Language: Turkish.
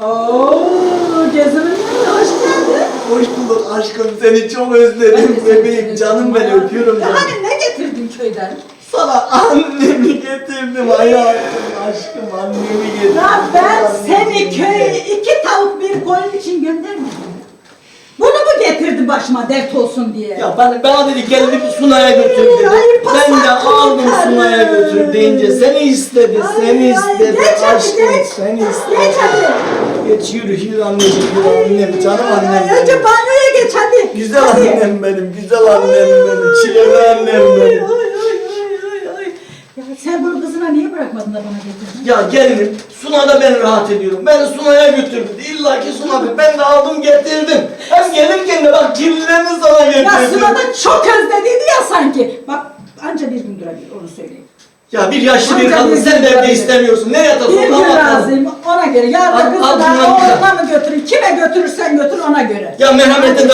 Oo, gezimin hoş geldin. Hoş bulduk aşkım seni çok özledim bebeğim canım ben öpüyorum Ya canım. Hani ne getirdin köyden? Sana annemi getirdim hayatım aşkım annemi getirdim. Ya ben seni köye iki tavuk bir koyun için göndermedim. Bunu mu getirdin başıma dert olsun diye? Ya ben, bana dedi bir Sunay'a götür dedi. Ay, Sunay'a götür deyince seni istedi, seni istedi aşkım, seni istedi. Geç yürü yürü anneciğim yürü annem, canım annem. ay, Önce benim. banyoya geç hadi. Güzel Hadi. annem benim, güzel annem benim, çileli annem benim. ay, ay, ay, ay. Ya sen bunu kızına niye bırakmadın da bana getirdin? Ya gelinim, Suna'da ben rahat ediyorum. Beni Suna'ya götürdü. İlla ki Suna bir- ben de aldım getirdim. Hem gelirken de bak kirlilerini sana getirdim. Ya Suna'da çok özlediydi ya sanki. Anca bir gün durabilir onu söyleyeyim. Ya bir yaşlı bir Amca kadın sen de evde durabilir. istemiyorsun. Nereye atasın? Bir gün razıyım ona göre. Yarın Al- kızına altından güzel. oğluna mı götürün? Kime götürürsen götür ona göre. Ya merhametin